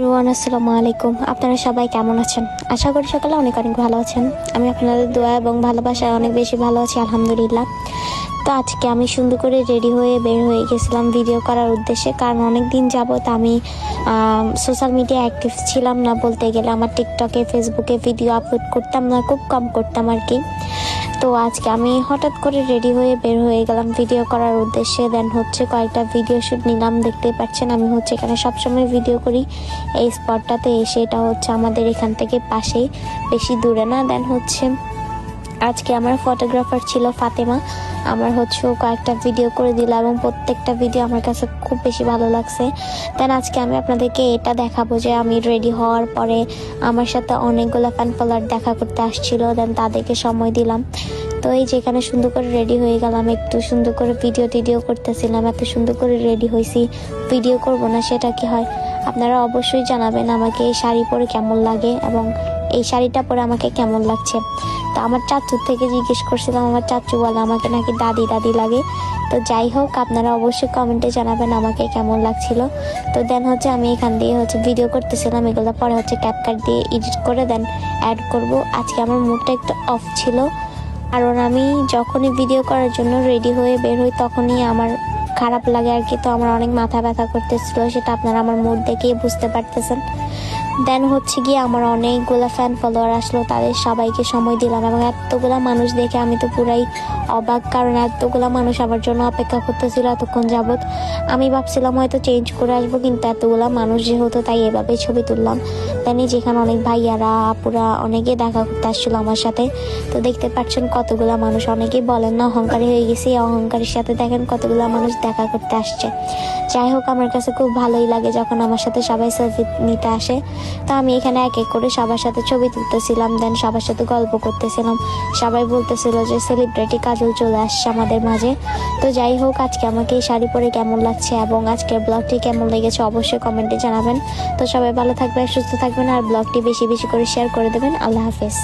রুয়ান আসসালামু আলাইকুম। আপনারা সবাই কেমন আছেন? আশা করি সকালে অনেক অনেক ভালো আছেন। আমি আপনাদের দোয়া এবং ভালোবাসায় অনেক বেশি ভালো আছি, আলহামদুলিল্লাহ। তো আজকে আমি সুন্দর করে রেডি হয়ে বের হয়ে গেছিলাম ভিডিও করার উদ্দেশ্যে। কারণ অনেক দিন যাবত আমি সোশ্যাল মিডিয়া অ্যাক্টিভ ছিলাম না বলতে গেলে। আমার টিকটকে ফেসবুকে ভিডিও আপলোড করতাম না, খুব কম করতাম আর কি। তো আজকে আমি হঠাৎ করে রেডি হয়ে বের হয়ে গেলাম ভিডিও করার উদ্দেশ্যে। দেন হচ্ছে কয়েকটা ভিডিও শ্যুট নিলাম। দেখতে পাচ্ছেন, আমি হচ্ছে এখানে সবসময় ভিডিও করি। এই স্পটটাতে এসে এটা হচ্ছে আমাদের এখান থেকে পাশেই, বেশি দূরে না। দেন হচ্ছে আজকে আমার ফটোগ্রাফার ছিল ফাতেমা। আমার হচ্ছে কয়েকটা ভিডিও করে দিল এবং প্রত্যেকটা ভিডিও আমার কাছে খুব বেশি ভালো লাগছে। দেন আজকে আমি আপনাদেরকে এটা দেখাবো যে আমি রেডি হওয়ার পরে আমার সাথে অনেকগুলো ফ্যান ফলোয়ার দেখা করতে আসছিল দেন তাদেরকে সময় দিলাম। তো এই যেখানে সুন্দর করে রেডি হয়ে গেলাম, একটু সুন্দর করে ভিডিও টিডিও করতেছিলাম, এত সুন্দর করে রেডি হয়েছি ভিডিও করব না, সেটা কি হয়? আপনারা অবশ্যই জানাবেন আমাকে এই শাড়ি পরে কেমন লাগে এবং এই শাড়িটা পরে আমাকে কেমন লাগছে। তো আমার চাচুর থেকে জিজ্ঞেস করছিলাম, আমার চাচু বলে আমাকে নাকি দাদি দাদি লাগে। তো যাই হোক, আপনারা অবশ্যই কমেন্টে জানাবেন আমাকে কেমন লাগছিল। তো দেন হচ্ছে আমি এখান দিয়ে হচ্ছে ভিডিও করতেছিলাম, এগুলো পরে হচ্ছে ক্যাপকাট দিয়ে এডিট করে দেন অ্যাড করব। আজকে আমার মুডটা একটু অফ ছিল। কারণ আমি যখনই ভিডিও করার জন্য রেডি হয়ে বের হই, তখনই আমার খারাপ লাগে আর কি। তো আমার অনেক মাথা ব্যথা করতেছিল, সেটা আপনারা আমার মুড দেখেই বুঝতে পারতেছেন। দেন হচ্ছে গিয়ে আমার অনেকগুলো ফ্যান ফলোয়ার আসলো, তাদের সবাইকে সময় দিলাম এবং এতগুলা মানুষ দেখে আমি তো পুরাই অবাক, কারণ এতগুলা মানুষ আমার জন্য অপেক্ষা করতেছিল এতক্ষণ যাবৎ। আমি ভাবছিলাম হয়তো চেঞ্জ করে আসব, কিন্তু এতগুলা মানুষ যেহেতু তাই এভাবে ছবি তুললাম। এই যেখানে অনেক ভাইয়ারা, আপুরা অনেকে দেখা করতে আসছিল আমার সাথে। তো দেখতে পাচ্ছেন কতগুলা মানুষ, অনেকেই বলেন না, অহংকারী হয়ে গেছি অহংকারের সাথে দেখেন কতগুলা মানুষ দেখা করতে আসছে। যাই হোক, আমার কাছে খুব ভালোই লাগে যখন আমার সাথে সবাই সেলফি নিতে আসে। তো আমি এখানে এক এক করে সবার সাথে ছবি তুলতেছিলাম দেন সবার সাথে গল্প করতেছিলাম। সবাই বলতেছিল যে সেলিব্রিটি কাজল চলে আসছে আমাদের মাঝে। তো যাই হোক, আজকে আমাকে এই শাড়ি পরে কেমন লাগছে এবং আজকের ব্লগটি কেমন লেগেছে অবশ্যই কমেন্টে জানাবেন। তো সবাই ভালো থাকবেন, সুস্থ থাকবেন, আর ব্লগটি বেশি বেশি করে শেয়ার করে দেবেন। আল্লাহ হাফেজ।